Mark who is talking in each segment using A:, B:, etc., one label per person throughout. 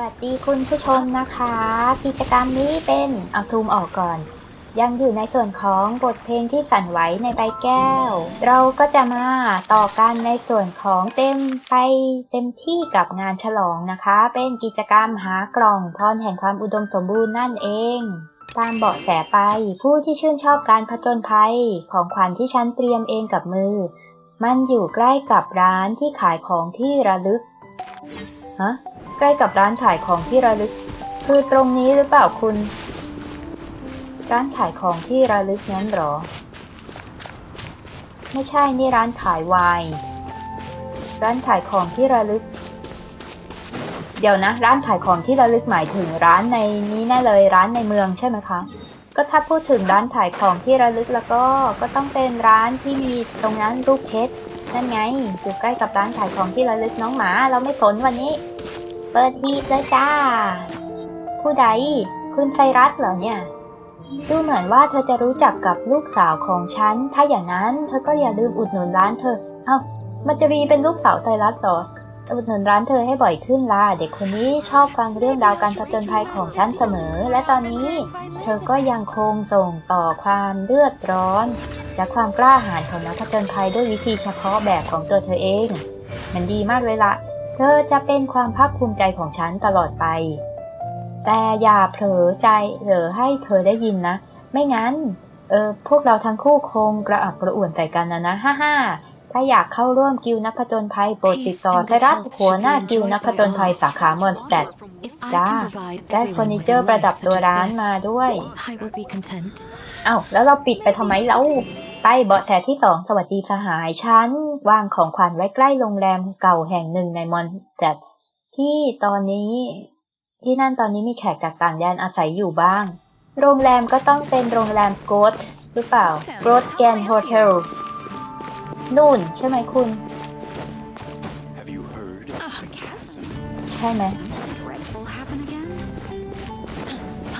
A: วัสดีคุณผู้ชมนะคะ กิจกรรมนี้เป็นเอาซูมออกก่อน ยังอยู่ในส่วนของบทเพลงที่สั่นไหวในใบแก้ว เราก็จะมาต่อกันในส่วนของเต็มไปเต็มที่กับงานฉลองนะคะ เป็นกิจกรรมหากล่องพรแห่งความอุดมสมบูรณ์นั่นเองตามเบาะแสไปผู้ที่ชื่นชอบการผจญภัยของขวัญที่ฉันเตรียมเองกับมือ มันอยู่ใกล้กับร้านที่ขายของที่ระลึก ฮะ ใกล้กับร้านขายของที่ระลึก คือตรงนี้หรือเปล่าคุณ ร้านขายของที่ระลึกนั้นหรอ ไม่ใช่นี่ร้านขายไวน์ร้านขายของที่ระลึก เดี๋ยวนะ ร้านขายของที่ระลึกหมายถึงร้านในนี้แน่เลยร้านในเมืองใช่ไหมคะก็ถ้าพูดถึงร้านขายของที่ระลึกแล้วก็ก็ต้องเป็นร้านที่มีตรงนั้นรูปเพชรนั่นไงอยู่ใกล้กับร้านขายของที่ระลึกน้องหมา เราไม่สนวันนี้ เปิดทีบเลยจ้า ผู้ใด คุณไซรัสเหรอเนี่ย ดูเหมือนว่าเธอจะรู้จักกับลูกสาวของฉัน ถ้าอย่างนั้นเธอก็อย่าลืมอุดหนุนร้านเธอ เอ้ามาจรีเป็นลูกสาวไซรัสเหรออุดหนุนร้านเธอให้บ่อยขึ้นล่ะ เด็กคนนี้ชอบฟังเรื่องราวการผจญภัยของฉันเสมอ และตอนนี้ เธอก็ยังคงส่งต่อความเลือดร้อน และความกล้าหาญของนักผจญภัยด้วยวิธีเฉพาะแบบของตัวเธอเอง มันดีมากเลยล่ะ เธอจะเป็นความภาคภูมิใจของฉันตลอดไป แต่อย่าเผลอใจเหรือให้เธอได้ยินนะ ไม่งั้น เออพวกเราทั้งคู่คงกระอักกระอ่วนใจกันนะนะฮ่าฮ่าถ้าอยากเข้าร่วมกิลด์นักผจญภัยโปรดติดต่อไซรัสหัวหน้ากิลด์นักผจญภัยสาขามอนสเตดจ้าได้เฟอร์นิเจอร์ประดับตัวร้านมาด้วย
B: I will be content.
A: เอ้าแล้วเราปิดไปทำไมเรา ไปเบาะแถที่สองสวัสดีสหายฉันวางของขวัญไว้ใกล้โรงแรมเก่าแห่งหนึ่งในมอนแตดที่ตอนนี้ ที่นั่นตอนนี้มีแขกจากต่างแดนอาศัยอยู่บ้าง โรงแรมก็ต้องเป็นโรงแรมโกดหรือเปล่าโกดแกนโฮเทลนู่นใช่ไหมคุณ
C: Have you heard of the chasm?
A: ใช่ไหม
B: Dreadful happen again?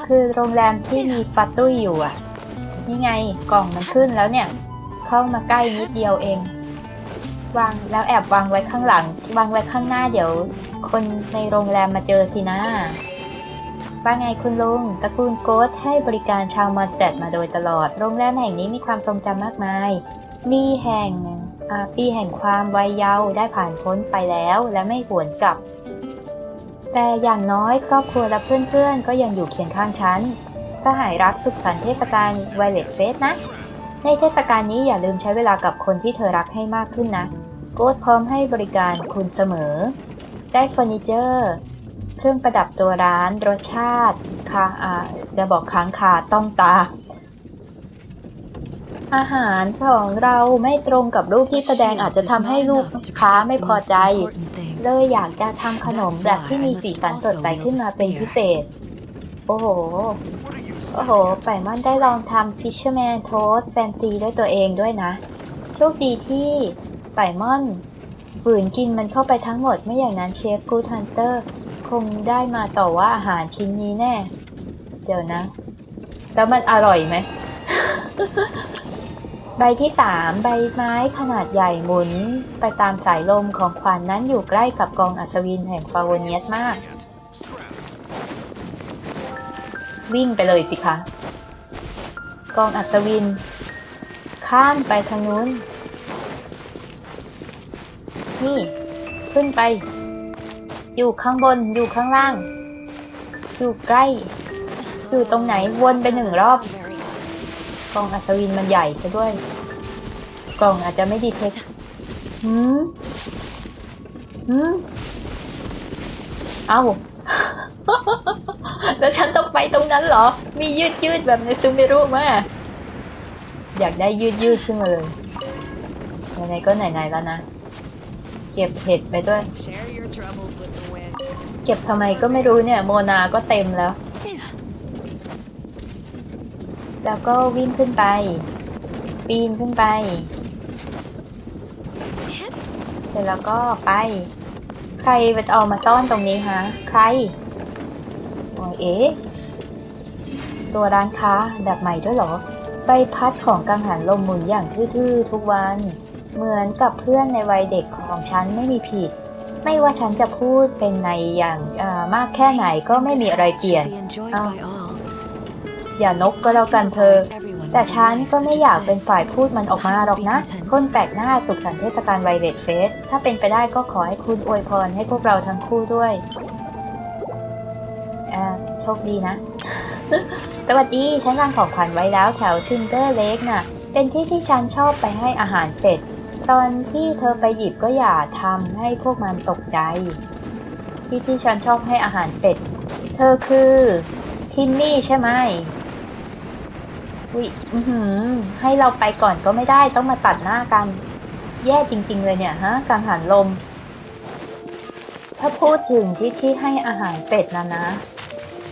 A: คือโรงแรมที่มีฟัตตุ้ยอยู่อะ นี่ไงกล่องมันขึ้นแล้วเนี่ย เข้ามาใกล้นิดเดียวเอง วางแล้วแอบวางไว้ข้างหลัง วางไว้ข้างหน้าเดี๋ยว คนในโรงแรมมาเจอสินะว่าไงคุณลุงตระกูลโกสให้บริการชาวมอนสเตดมาโดยตลอด โรงแรมแห่งนี้มีความทรงจำมากมาย มีแห่งอาปีแห่งความวัยเยาว์ได้ผ่านพ้นไปแล้วและไม่หวนกลับ แต่อย่างน้อยครอบครัวและเพื่อนๆก็ยังอยู่เคียงข้างฉัน สหายรักสุขสันต์เทศกาลไวเลตเฟสนะ ในเทศกาลนี้อย่าลืมใช้เวลากับคนที่เธอรักให้มากขึ้นนะ โกดพร้อมให้บริการคุณเสมอ ได้เฟอร์นิเจอร์ เครื่องประดับตัวร้าน รสชาติค่ะอ่าจะบอกค้างคาต้องตา อาหารของเราไม่ตรงกับรูปที่แสดงอาจจะทำให้ลูกค้าไม่พอใจ เลยอยากจะทำขนมแบบที่มีสีสันสดใสขึ้นมาเป็นพิเศษ โอ้โห โอ้โหไปมอนได้ลองทำ Fisherman Toast แฟนซีด้วยตัวเองด้วยนะ โชคดีที่ไปมอนฝืนกินมันเข้าไปทั้งหมดไม่อย่างนั้นเชฟกูทันเตอร์คงได้มาต่อว่าอาหารชิ้นนี้แน่ เดี๋ยวนะ แล้วมันอร่อยไหม ใบที่สามใบไม้ขนาดใหญ่หมุน ไปตามสายลมของขวันนั้นอยู่ใกล้กับกองอัศวินแห่งฟาวเนียสมาก วิ่งไปเลยสิคะ กองอัศวิน ข้ามไปทางนู้น นี่ ขึ้นไป อยู่ข้างบน อยู่ข้างล่าง อยู่ใกล้ อยู่ตรงไหน วนไปหนึ่งรอบ กองอัศวินมันใหญ่ซะด้วย กล่องอาจจะไม่ดีเทคหืมหืม เอ้า แล้วฉันต้องไปตรงนั้นเหรอ มียืดยืดๆแบบในซูมิรุมาอยากได้ยืดยืดๆขึ้นมาเลย ไหนๆก็ไหนๆแล้วนะ เก็บเห็ดไปด้วย
B: Share your troubles with the wind.
A: เก็บทำไมก็ไม่รู้เนี่ย โมนาก็เต็มแล้ว แล้วก็วิ่งขึ้นไป ปีนขึ้นไป เสร็จแล้วก็ไป ใครไปเอามาซ่อนตรงนี้ฮะ ใครโอ้ย เอ๊ะตัวร้านค้าแบบใหม่ด้วยหรอ ใบพัดของกังหันลมหมุนอย่างทื่อๆ ทุกวัน เหมือนกับเพื่อนในวัยเด็กของฉันไม่มีผิด ไม่ว่าฉันจะพูดเป็นในอย่างมากแค่ไหนก็ไม่มีอะไรเปลี่ยน อย่านกก็แล้วกันเธอ แต่ฉันก็ไม่อยากเป็นฝ่ายพูดมันออกมาหรอกนะ คนแปลกหน้าสุขสันต์เทศกาลไวเลตเฟส ถ้าเป็นไปได้ก็ขอให้คุณอวยพรให้พวกเราทั้งคู่ด้วย ชคดีนะ สวัสดี ฉันวางของขวัญไว้แล้วแถวทิงเกอร์เลกน่ะ เป็นที่ที่ฉันชอบไปให้อาหารเป็ด ตอนที่เธอไปหยิบก็อย่าทำให้พวกมันตกใจ ที่ที่ฉันชอบให้อาหารเป็ด เธอคือทิมมี่ใช่ไหมอุ๊ยอือหือ ให้เราไปก่อนก็ไม่ได้ต้องมาตัดหน้ากัน แย่จริง ๆ เลยเนี่ยฮะกังหันลม ถ้าพูดถึงที่ที่ให้อาหารเป็ดนะนะ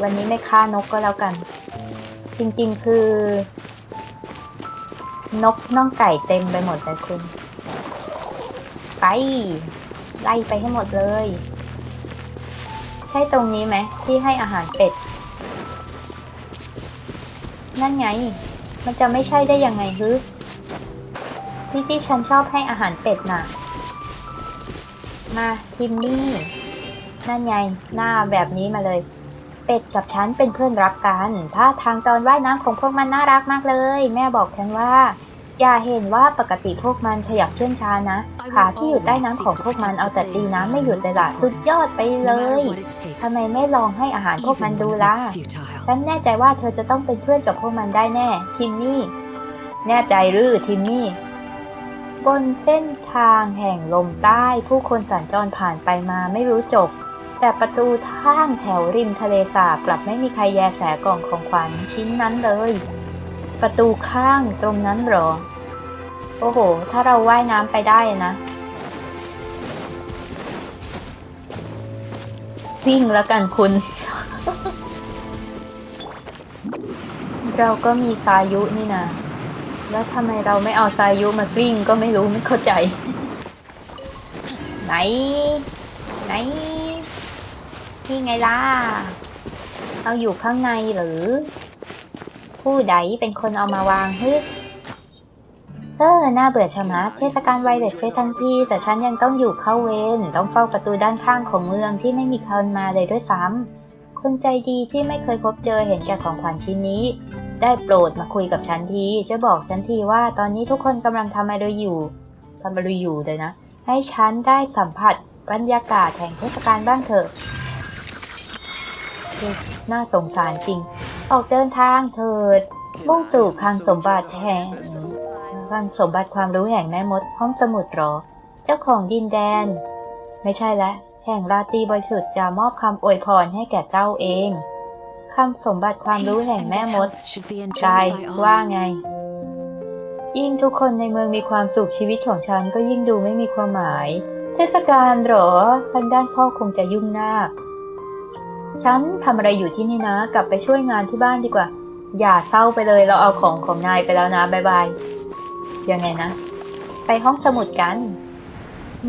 A: วันนี้ไม่ฆ่านกก็แล้วกัน จริงๆคือ นกน่องไก่เต็มไปหมดเลยคุณ ไป ไล่ไปให้หมดเลย ใช่ตรงนี้ไหมที่ให้อาหารเป็ด นั่นไง มันจะไม่ใช่ได้ยังไงฮึที่ที่ฉันชอบให้อาหารเป็ดน่ะ มาทิมมี่นั่นไงหน้าแบบนี้มาเลย เป็ดกับฉันเป็นเพื่อนรักกันท่าทางตอนว่ายน้ำของพวกมันน่ารักมากเลย แม่บอกฉันว่า อย่าเห็นว่าปกติพวกมันขยับเชื่องช้านะ ขาที่อยู่ใต้น้ำของพวกมันเอาแต่ตีน้ำไม่หยุดเลยล่ะสุดยอดไป
B: No
A: เล
B: matter
A: ย
B: what it takes.
A: ทำไมไม่ลองให้อาหารพวกมัน
B: Even
A: ดู
B: when
A: ล่ะ
B: it's futile.
A: ฉันแน่ใจว่าเธอจะต้องเป็นเพื่อนกับพวกมันได้แน่ ทิมมี่ แน่ใจหรือทิมมี่บนเส้นทางแห่งลมใต้ผู้คนสัญจรผ่านไปมาไม่รู้จบ แต่ประตูทางแถวริมทะเลสาบกลับไม่มีใครแยแสกล่องของขวัญชิ้นนั้นเลย ประตูข้างตรงนั้นหรอ โอ้โห ถ้าเราว่ายน้ำไปได้นะ วิ่งแล้วกันคุณ เราก็มีสายุนี่นะ แล้วทำไมเราไม่เอาสายุมากลิ้งก็ไม่รู้ไม่เข้าใจ ไหน ไหน นี่ไงล่ะ เอาอยู่ข้างในหรือ ผู้ใดเป็นคนเอามาวางฮึเออน่าเบื่อชะมัดเทศกาลไวเลสเฟสทันทีแต่ฉันยังต้องอยู่เข้าเวรต้องเฝ้าประตูด้านข้างของเมืองที่ไม่มีคนมาเลยด้วยซ้ำคนใจดีที่ไม่เคยพบเจอเห็นแก่ของขวัญชิ้นนี้ ได้โปรดมาคุยกับฉันทีช่วยบอกฉันทีว่าตอนนี้ทุกคนกำลังทำอะไรอยู่ทำอะไรอยู่เลยนะ ให้ฉันได้สัมผัสบรรยากาศแห่งเทศกาลบ้างเถอะ น่าสงสารจริง ออกเดินทางเถิด มุ่งสู่คลังสมบัติแห่งคลังสมบัติความรู้แห่งแม่มดห้องสมุดเหรอ เจ้าของดินแดน ไม่ใช่แล้วแห่งราตรีบริสุทธิ์จะมอบคำอวยพรให้แก่เจ้าเองคำสมบัติความรู้
B: Peace
A: แห่ง
B: and
A: แม่
B: good
A: มด
B: health should be
A: กาย
B: enjoyed by
A: ว่า
B: all.
A: ไง ยิ่งทุกคนในเมืองมีความสุขชีวิตของฉันก็ยิ่งดูไม่มีความหมาย เทศกาลเหรอ ทางด้านพ่อคงจะยุ่งหน้า ฉันทำอะไรอยู่ที่นี่นะ กลับไปช่วยงานที่บ้านดีกว่า อย่าเศร้าไปเลยเราเอาของของนายไปแล้วนะบายบายยังไงนะ ไปห้องสมุดกัน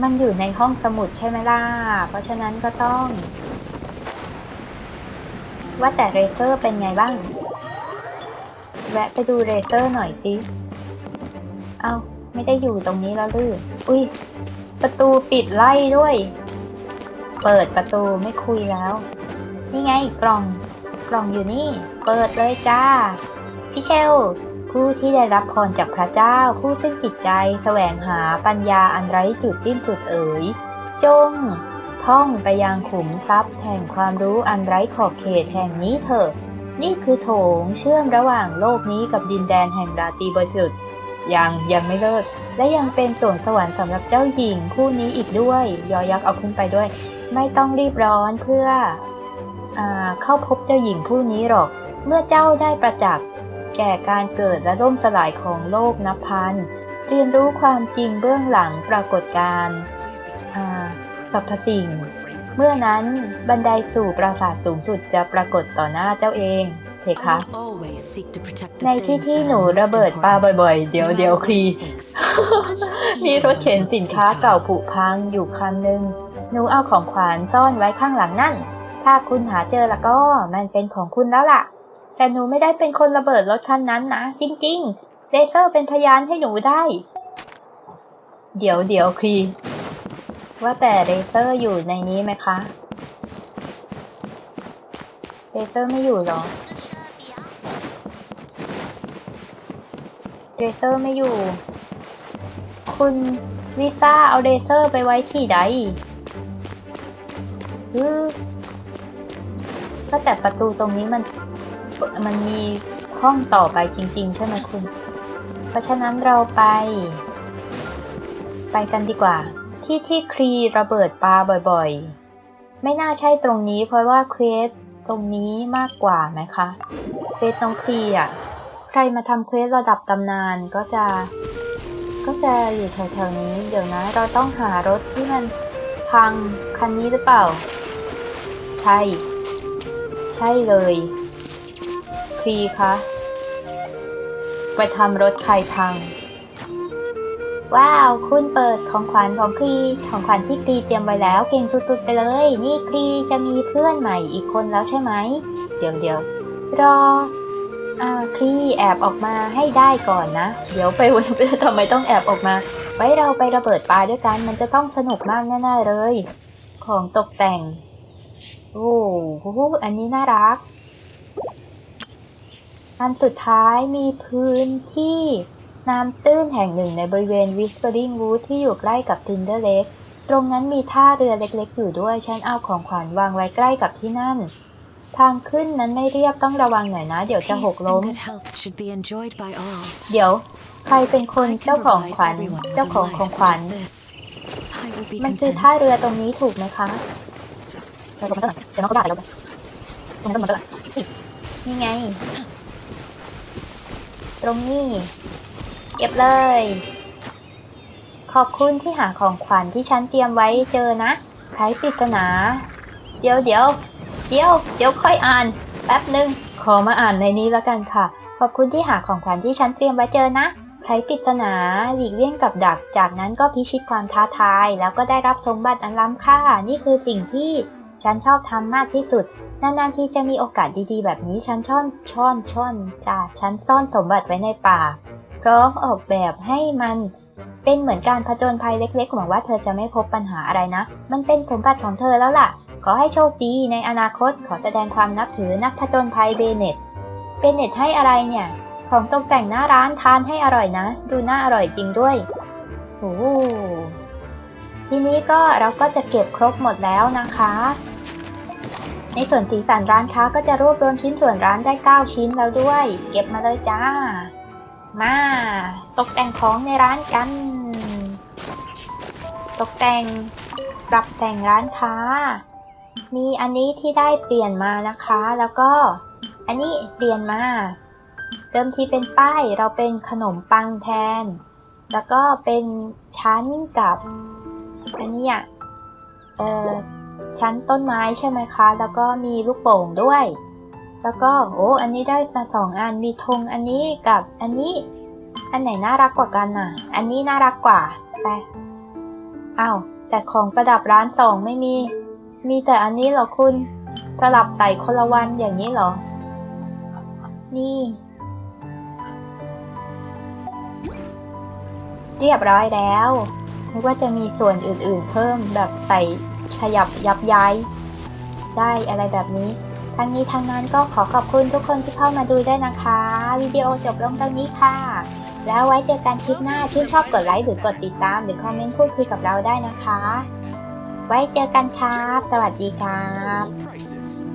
A: มันอยู่ในห้องสมุดใช่ไหมล่ะ เพราะฉะนั้นก็ต้อง ว่าแต่เรเซอร์เป็นไงบ้าง แวะไปดูเรเซอร์หน่อยสิ เอาไม่ได้อยู่ตรงนี้แล้วลืออุ้ย ประตูปิดไล่ด้วย เปิดประตูไม่คุยแล้ว นี่ไงกล่อง กล่องอยู่นี่ เปิดเลยจ้าพี่เชล ผู้ที่ได้รับพรจากพระเจ้า ผู้ซึ่งจิตใจแสวงหาปัญญาอันไร้จุดสิ้นสุดเอ๋ย จง ท่องไปยังขุมทรัพย์แห่งความรู้อันไร้ขอบเขตแห่งนี้เถอะนี่คือโถงเชื่อมระหว่างโลกนี้กับดินแดนแห่งราตรีบริสุทธิ์ยังยังไม่เลิก และยังเป็นส่วนสวรรค์สำหรับเจ้าหญิงคู่นี้อีกด้วย ยอยักษ์เอาขึ้นไปด้วย ไม่ต้องรีบร้อนเพื่อ เข้าพบเจ้าหญิงผู้นี้หรอก เมื่อเจ้าได้ประจักษ์แก่การเกิดและล่มสลายของโลกนับพันเรียนรู้ความจริงเบื้องหลังปรากฏการณ์อ่าสรรพสิ่ง เมื่อนั้นบันไดสู่ปราสาทสูงสุดจะปรากฏต่อหน้าเจ้าเองเพ
B: I
A: คะ
B: will always seek to protect the
A: ในที่
B: things
A: ที่
B: that
A: หนู
B: are most
A: ระเบิดปลา
B: important.
A: บ่อยๆ เดี๋ยว
B: No
A: เดี๋ยว
B: matter
A: ครี
B: what it takes.
A: มีรถเข็นสินค้าเก่าผุพังอยู่คันหนึ่งหนูเอาของขวัญซ่อนไว้ข้างหลังนั่น ถ้าคุณหาเจอแล้วก็มันเป็นของคุณแล้วล่ะ แต่หนูไม่ได้เป็นคนระเบิดรถคันนั้นนะ จริง ๆ เลเซอร์เป็นพยานให้หนูได้ เดี๋ยวเดี๋ยวครีว่าแต่เรเซอร์อยู่ในนี้ไหมคะเรเซอร์ไม่อยู่หรอเรเซอร์ไม่อยู่ คุณลิซ่าเอาเรเซอร์ไปไว้ที่ใด อือ ก็แต่ประตูตรงนี้มันมันมีห้องต่อไปจริง ๆ ใช่ไหมคุณ เพราะฉะนั้นเราไป ไปกันดีกว่า ที่ที่ครีระเบิดปลาบ่อยๆ ไม่น่าใช่ตรงนี้ เพราะว่าเควสตรงนี้มากกว่าไหมคะเควสตรงครีอะ ใครมาทำเควสระดับตำนานก็จะ ก็จะอยู่แถวๆนี้ เดี๋ยวนะ เราต้องหารถที่มันพังคันนี้หรือเปล่า ใช่ ใช่เลย ครีคะไปทำรถใครพัง ว้าว คุณเปิดของขวัญของครีของขวัญที่ครีเตรียมไว้แล้ว เก่งสุดๆไปเลย นี่ครีจะมีเพื่อนใหม่อีกคนแล้วใช่ไหม เดี๋ยวเดี๋ยวรออ่าครีแอบออกมาให้ได้ก่อนนะ เดี๋ยวไปวันทำไมต้องแอบออกมา ไว้เราไประเบิดปลาด้วยกัน มันจะต้องสนุกมากแน่ๆเลย ของตกแต่ง โอ้โหอันนี้น่ารัก อันสุดท้ายมีพื้นที่น้ำตื้นแห่งหนึ่งในบริเวณ Whispering Wood ที่อยู่ใกล้กับ Tinder Lake ตรงนั้นมีท่าเรือเล็กๆ อยู่ด้วย ฉันเอาของขวัญวางไว้ใกล้กับที่นั่น ทางขึ้นนั้นไม่เรียบต้องระวังหน่อยนะ เดี๋ยวจะ
B: Peace
A: หกล้ม
B: and good health should be enjoyed by all.
A: เดี๋ยว ใครเป็นคน
B: I
A: เจ้า
B: can
A: ของ
B: provide
A: ขวัญ
B: everyone with
A: เจ้า
B: a
A: ของของ
B: life
A: ขวัญ
B: such as this. I will be
A: มันคือ
B: content.
A: ท่าเรือตรงนี้ถูกไหมคะ เดี๋ยวมันก็เดี๋ยวมันก็ได้แล้วตรงนั้นมันก็นี่ไง ตรงนี้ เก็บเลย ขอบคุณที่หาของขวัญที่ฉันเตรียมไว้เจอนะไขปริศนา เดี๋ยวเดี๋ยวเดี๋ยวเดี๋ยวค่อยอ่าน แป๊บหนึ่งขอมาอ่านในนี้แล้วกันค่ะ ขอบคุณที่หาของขวัญที่ฉันเตรียมไว้เจอนะไขปริศนาหลีกเลี่ยงกับดัก จากนั้นก็พิชิตความท้าทาย แล้วก็ได้รับสมบัติอันล้ำค่า นี่คือสิ่งที่ ฉันชอบทำมากที่สุด นานๆที่จะมีโอกาสดีๆ แบบนี้ฉันช่อนช่อนช่อนจ้าฉันซ่อนสมบัติไว้ในป่า พร้อมออกแบบให้มันเป็นเหมือนการผจญภัยเล็กๆหวังว่าเธอจะไม่พบปัญหาอะไรนะ มันเป็นสมบัติของเธอแล้วล่ะ ขอให้โชคดีในอนาคตขอแสดงความนับถือนักผจญภัยเบเน็ตเบเน็ตให้อะไรเนี่ย ของตกแต่งหน้าร้านทานให้อร่อยนะ ดูน่าอร่อยจริงด้วยโอ้ทีนี้ก็เราก็จะเก็บครบหมดแล้วนะคะ ในส่วนสีสันร้านค้าก็จะรวบรวมชิ้นส่วนร้านได้ 9 ชิ้นแล้วด้วย เก็บมาเลยจ้า มา ตกแต่งของในร้านกัน ตกแต่งปรับแต่งร้านค้า มีอันนี้ที่ได้เปลี่ยนมานะคะ แล้วก็ อันนี้เปลี่ยนมา เดิมทีเป็นป้ายเราเป็นขนมปังแทน แล้วก็เป็นชั้นกับ อันนี้อะ เออ ชั้นต้นไม้ใช่ไหมคะ แล้วก็มีลูกโป่งด้วย แล้วก็โอ้อันนี้ได้มาสองอันมีธงอันนี้กับอันนี้ อันไหนน่ารักกว่ากันน่ะ อันนี้น่ารักกว่าไปอ้าวแต่ของประดับร้านสองไม่มี มีแต่อันนี้เหรอคุณสลับใส่คนละวันอย่างนี้เหรอ นี่ เรียบร้อยแล้วนึกว่าจะมีส่วนอื่นๆเพิ่มแบบใส่ ขยับยับย้าย ได้อะไรแบบนี้ ทั้งนี้ทั้งนั้นก็ขอขอบคุณทุกคนที่เข้ามาดูด้วยนะคะ วิดีโอจบลงตรงนี้ค่ะ แล้วไว้เจอกันคลิปหน้าชื่นชอบกดไลค์หรือกดติดตาม หรือคอมเมนต์พูดคุยกับเราได้นะคะ ไว้เจอกันครับ สวัสดีครับ